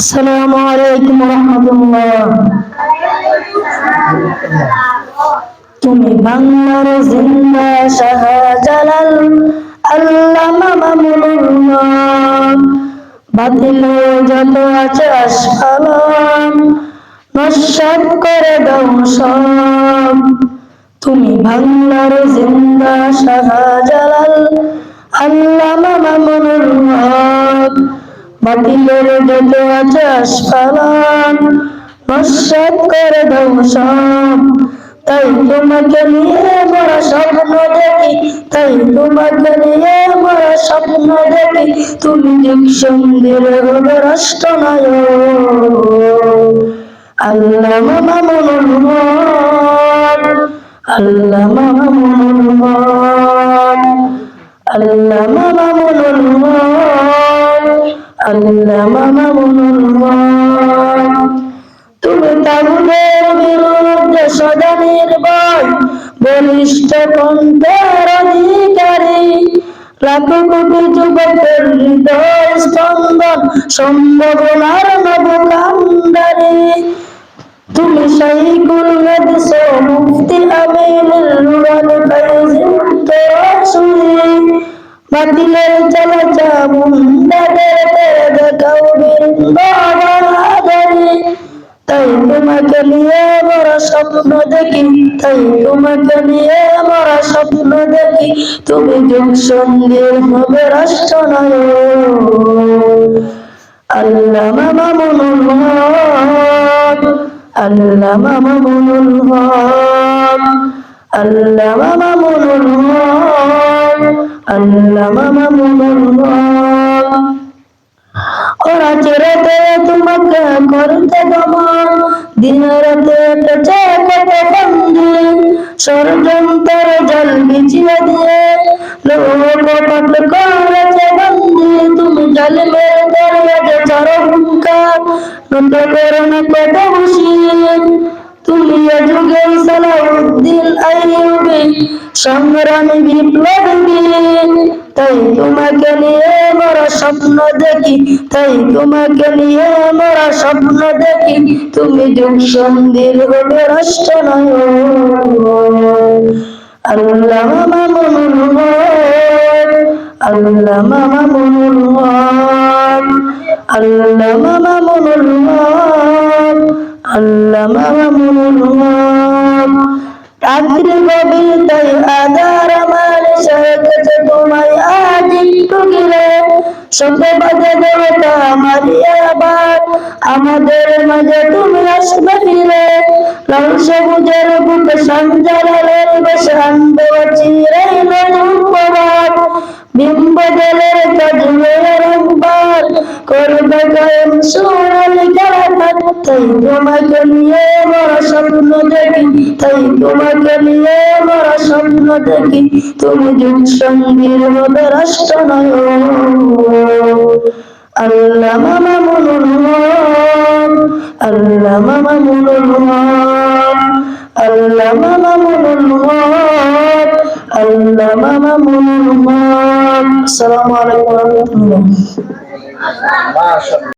আসসালামু আলাইকুম রহমতুল্লাহ। তুমি বাংলার জিন্দা শাহজালাল আল্লামা মামুনুল্লাহ। বাতিল যত আছে আসফালাম, নস্বাত করে দাও সব। তুমি বাংলার জিন্দা শাহজালাল আল্লামা মামুনুল্লাহ। বাতিলের যত আছে আসফালান নস্বাত করে দাও তাই তোমাকে নিয়ে স্বপ্ন দেখি তাই তোমাকে নিয়ে স্বপ্ন দেখি তুমি যুগ সন্ধির হবে রাষ্ট্রনায়ক আল্লাহ মামুনুল হক আল্লাহ মামুনুল হক আল্লাহ মামুনুল হক তুমি তাগুদের বিরুদ্ধে সদা নির্ভয়, বলিষ্ঠ কণ্ঠের অধিকারী। লাখো কোটি যুবকের হৃদয় স্পন্দন তুমি শাইকুল হাদিস ও মুফতি আমিনুল রুহানি ফাইজিন তোরাসুরি বাতিলের মুন্ডাদের তোমাকে নিয়ে বড় স্বপ্ন দেখি, তাই তোমাকে নিয়ে বড় স্বপ্ন দেখি। তুমি যুগ সন্ধির হবে রাষ্ট্রনায়ক। আল্লাহ মামুনুল হক, আল্লাহ মামুনুল হক, আল্লাহ মামুনুল হক, আল্লাহ মামুনুল হক। ওরা চিরতে তোমাকে করতে দমন দিন রাতে পেছে কত বন্দি। ষড়যন্ত্র জল বিছিয়ে দিয়ে লোক পাটল করেছে বন্দি। তুমি জল মেরে দরওয়াজে চড়ো হুঙ্কার। নত করোনা কত হুশিয়ার তুমি যুগে সংগ্রামী বিপ্লবী, তাই তোমাকে নিয়ে মোরা স্বপ্ন দেখি, তাই তোমাকে নিয়ে মোরা স্বপ্ন দেখি। তুমি যুগ সন্ধির হবে রাষ্ট্রনায়ক আল্লাহ মামুনুল আল্লাহ মামুনুল আল্লাহ মামুনুল আল্লাহ মামুনুল রাত্রি গভীর তাই আধার আমার সহজে তোমায় আজ একটু গেলে সঙ্গে বাজে দেবতা মারিয়া আবার আমাদের মাঝে তুমি আসবে ফিরে। লাল সবুজের বুকে সঞ্জালের বসে আনবে চিরে উপবার বিম্ব জলের করবে কারাকার তাই তোমাকে নিয়ে বড় স্বপ্ন দেখি, তাই তোমাকে নিয়ে বড় স্বপ্ন দেখি। তুমি যুগ সঙ্গীর হবে রাষ্ট্রনায়ক। আল্লাহ মামা হক আল্লাহ মামা হক আল্লাহ মামা মুনুল আল্লাহ মামা হক আসসালামু আলাইকুম।